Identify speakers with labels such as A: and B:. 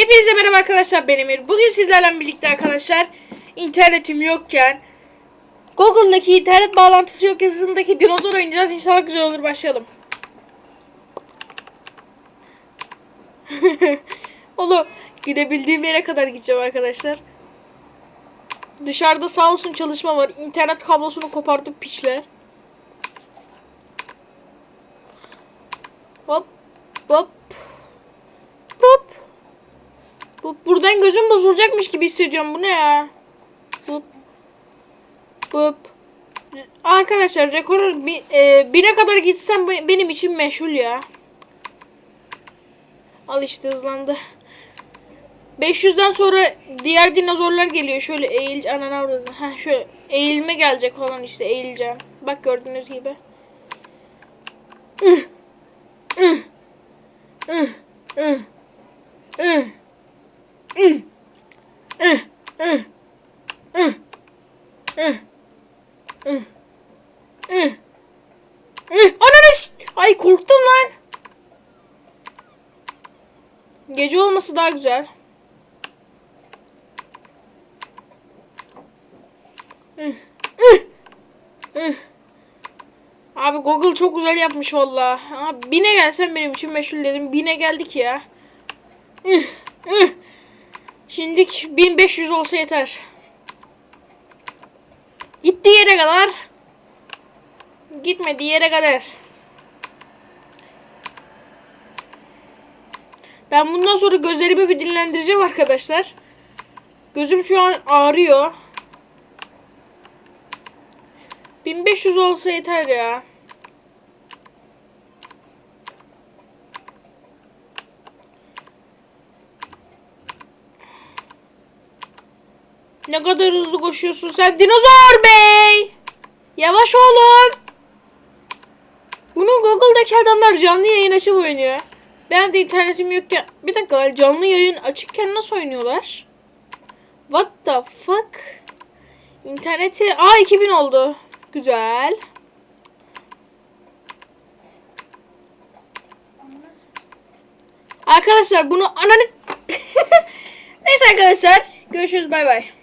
A: Hepinize merhaba arkadaşlar ben Emir. Bugün sizlerle birlikte arkadaşlar internetim yokken Google'daki internet bağlantısı yok yazısındaki dinozor oynayacağız. İnşallah güzel olur başlayalım. Oğlum gidebildiğim yere kadar gideceğim arkadaşlar. Dışarıda sağ olsun çalışma var. İnternet kablosunu kopardı piçler. Hop hop. Bu, buradan gözüm bozulacakmış gibi hissediyorum. Bu ne ya? Hop. Hop. Arkadaşlar rekoru bi, e, bine kadar gitsem be- benim için meşhur ya. Al işte hızlandı. 500'den sonra diğer dinozorlar geliyor. Şöyle eğil anana avradı. Heh, şöyle eğilme gelecek falan işte eğileceğim. Bak gördüğünüz gibi. Ih. Ih. Ih. Ih. Ih. Ananı s- Ay korktum lan. Gece olması daha güzel. Abi Google çok güzel yapmış valla. Bine gelsen benim için meşhur dedim. Bine geldik ya. Şimdilik 1500 olsa yeter. Gittiği yere kadar. Gitmediği yere kadar. Ben bundan sonra gözlerimi bir dinlendireceğim arkadaşlar. Gözüm şu an ağrıyor. 1500 olsa yeter ya. Ne kadar hızlı koşuyorsun sen dinozor bey. Yavaş oğlum. Bunu Google'daki adamlar canlı yayın açıp oynuyor. Ben de internetim yokken... Bir dakika canlı yayın açıkken nasıl oynuyorlar? What the fuck? İnterneti... Aa 2000 oldu. Güzel. Arkadaşlar bunu ananı... Neyse arkadaşlar. Görüşürüz bay bay.